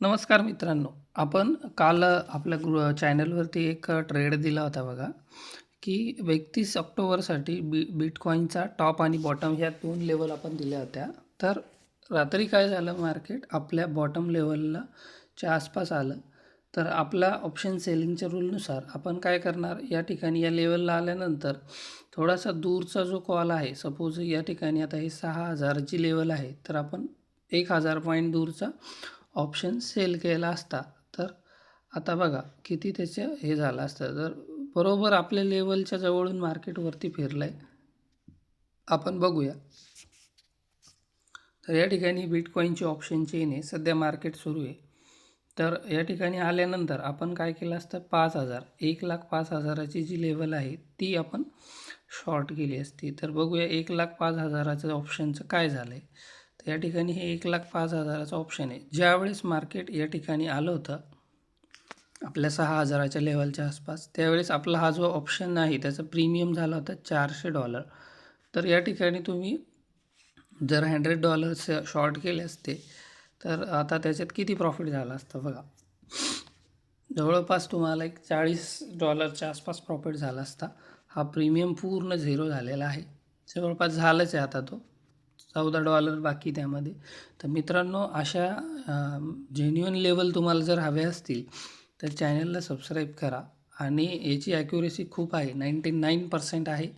नमस्कार मित्रांनो. आपण काल आपल्या गृह चॅनलवरती एक ट्रेड दिला होता बघा की एकतीस ऑक्टोबरसाठी बी बिटकॉईनचा टॉप आणि बॉटम ह्या दोन लेवल आपण दिल्या होत्या. तर रात्री काय झालं मार्केट आपल्या बॉटम लेवलला च्या आसपास आलं. तर आपला ऑप्शन सेलिंगच्या रूलनुसार आपण काय करणार? या ठिकाणी या लेवलला आल्यानंतर थोडासा दूरचा जो कॉल आहे सपोज या ठिकाणी आता हे सहा हजारची लेवल आहे तर आपण एक हजार पॉईंट दूरचा ऑप्शन सेल केला असता तर आता बघा किती त्याचं हे झालं असतं. तर बरोबर आपल्या लेवलच्या जवळून मार्केटवरती फिरलं आहे आपण बघूया. तर या ठिकाणी बिटकॉईनची ऑप्शन चेन आहे सध्या मार्केट सुरू आहे. तर या ठिकाणी आल्यानंतर आपण काय केलं असतं? पाच हजार एक लाख पाच हजाराची जी लेवल आहे ती आपण शॉर्ट केली असती. तर बघूया एक लाख पाच हजाराचं ऑप्शनचं काय झालं आहे या ठिकाणी हे एक लाख पाच हजाराचं ऑप्शन आहे. ज्यावेळेस मार्केट या ठिकाणी आलं होतं आपल्या सहा हजाराच्या लेवलच्या आसपास त्यावेळेस आपला हा जो ऑप्शन आहे त्याचा प्रीमियम झाला होता चारशे डॉलर तर या ठिकाणी तुम्ही जर हंड्रेड डॉलर्स शॉर्ट केले असते तर आता त्याच्यात किती प्रॉफिट झाला असतं बघा. जवळपास तुम्हाला एक चाळीस डॉलरच्या आसपास प्रॉफिट झाला असता. हा प्रीमियम पूर्ण झिरो झालेला आहे. जवळपास झालंच आहे आता तो. चौदा डॉलर बाकी त्यामध्ये. तर मित्रांनो अशा जेन्युअन लेवल तुम्हाला जर हवे असतील तर चॅनलला सबस्क्राईब करा. आणि याची ॲक्युरेसी खूप आहे. नाईंटी नाईन पर्सेंट आहे.